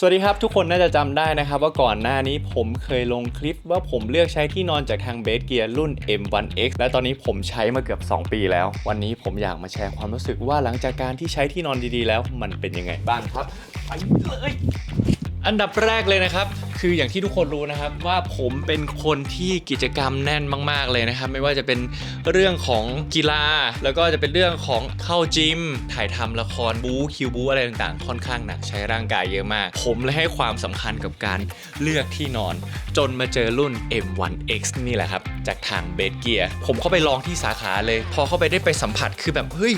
สวัสดีครับ ทุกคนน่าจะจำได้นะครับว่าก่อนหน้านี้ผมเคยลงคลิปว่าผมเลือกใช้ที่นอนจากทางเบสเกียร์รุ่น M1X และตอนนี้ผมใช้มาเกือบ 2 ปีแล้ว วันนี้ผมอยากมาแชร์ความรู้สึกว่าหลังจากการที่ใช้ที่นอนดีๆแล้วมันเป็นยังไงบ้างครับ ไปเลย อันดับแรกเลยนะครับ คืออย่างที่ทุกคนรู้นะครับว่าผมเป็นคนที่กิจกรรมแน่นมาก ๆเลยนะครับ ไม่ว่าจะเป็นเรื่องของกีฬา แล้วก็จะเป็นเรื่องของเข้าจิม ถ่ายทำละครบู๊คิวบู๊อะไรต่างๆ ค่อนข้างหนักใช้ร่างกายเยอะมาก ผมเลยให้ความสำคัญกับการเลือกที่นอน จนมาเจอรุ่น M1X นี่แหละครับ จากทางเบสเกียร์ผมเข้าไปลองที่สาขาเลย พอเข้าไปได้ไปสัมผัสคือแบบเฮ้ย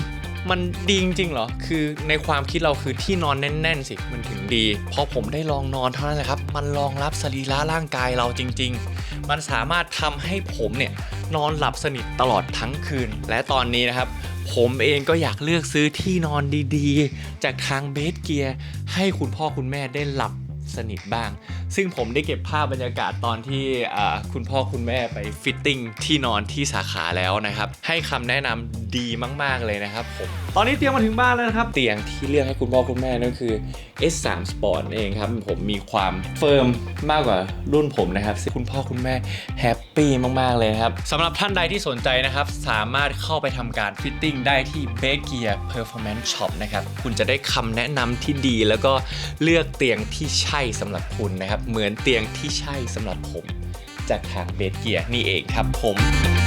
มันดีจริงๆเหรอ คือในความคิดเราคือที่นอนแน่นๆสิ มันถึงดี พอผมได้ลองนอนเท่านั้นแหละครับ มันรองรับสรีระร่างกายเราจริง ๆ มันสามารถทำให้ผมเนี่ยนอนหลับสนิทตลอดทั้งคืน และตอนนี้นะครับ ผมเองก็อยากเลือกซื้อที่นอนดีๆ จากทางเบสเกียร์ให้คุณพ่อคุณแม่ได้หลับสนิทบ้าง ซึ่งผมได้เก็บภาพบรรยากาศตอนที่คุณพ่อคุณแม่ไปฟิตติ้งที่นอนที่สาขาแล้วนะครับ ให้คำแนะนำ ดีมาก ๆ เลยนะครับผม ตอนนี้เตรียมมาถึงบ้านแล้วนะครับ เตียงที่เลือกให้คุณพ่อคุณแม่นั่นคือ S3 Sport นั่นเองครับ ผมมีความเฟิร์มมากกว่ารุ่นผมนะครับซึ่งคุณพ่อคุณแม่แฮปปี้มาก ๆ เลยนะครับสำหรับท่านใดที่สนใจนะครับ สามารถเข้าไปทำการฟิตติ้งได้ที่ b a s e Gear Performance Shop นะครับ คุณจะได้คำแนะนำที่ดี แล้วก็เลือกเตียงที่ใช่สำหรับคุณนะครับ เหมือนเตียงที่ใช่สำหรับผม จากทางเบสเกียร์นี่เองครับผม